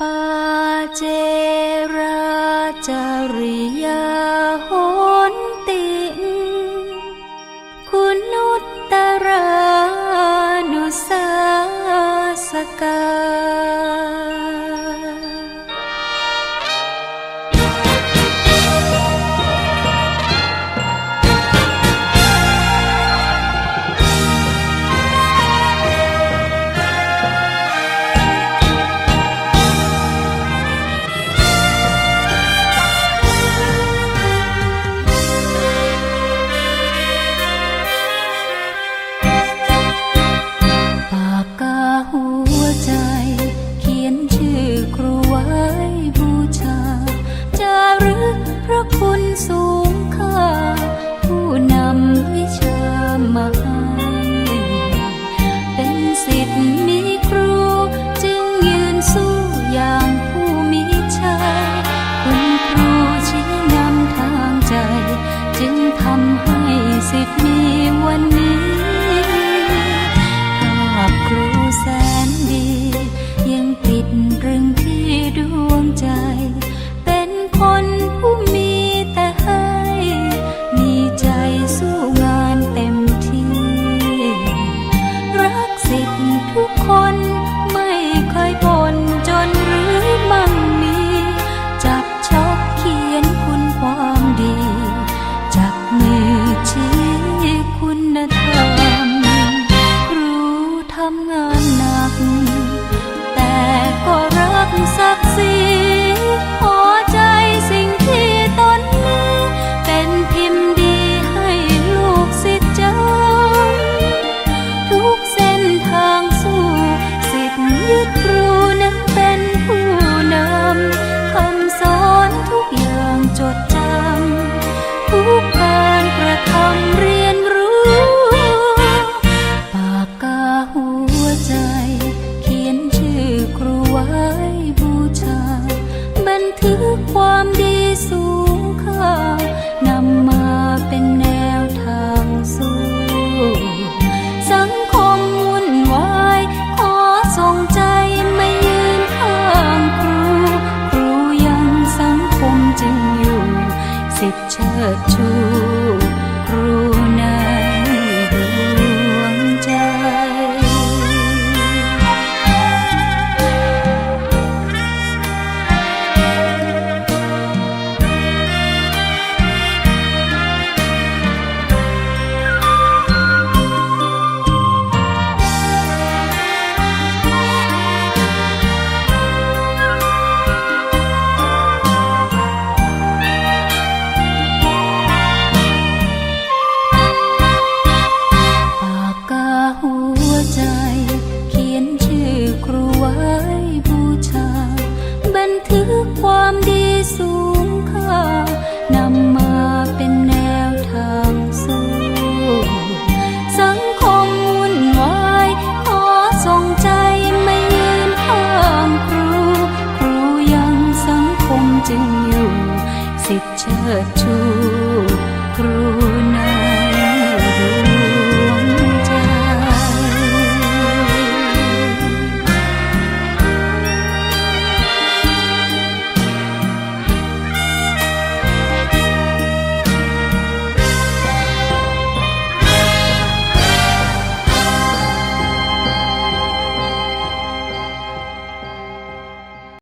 ปาเจราจาริยาโหนติงคุณุตตรานุสาสกา สูงค่า ผู้นำวิชามาให้เป็นสิทธิ์มีครู จึงยืนสู้อย่างผู้มีชัยคุณครูชี้นำทางใจ จึงทำให้สิทธิ์มีวันนี้ภาพครูแสนดี ยังติดตรึงที่ดวงใจ เชิดชู ทึกความดีสูงค่านำมาเป็นแนวทางสู้สังคมวุ่นวายขอส่งใจไม่ยืนข้างครู ครูยังสังคมจึงอยู่ สิทธิเชิด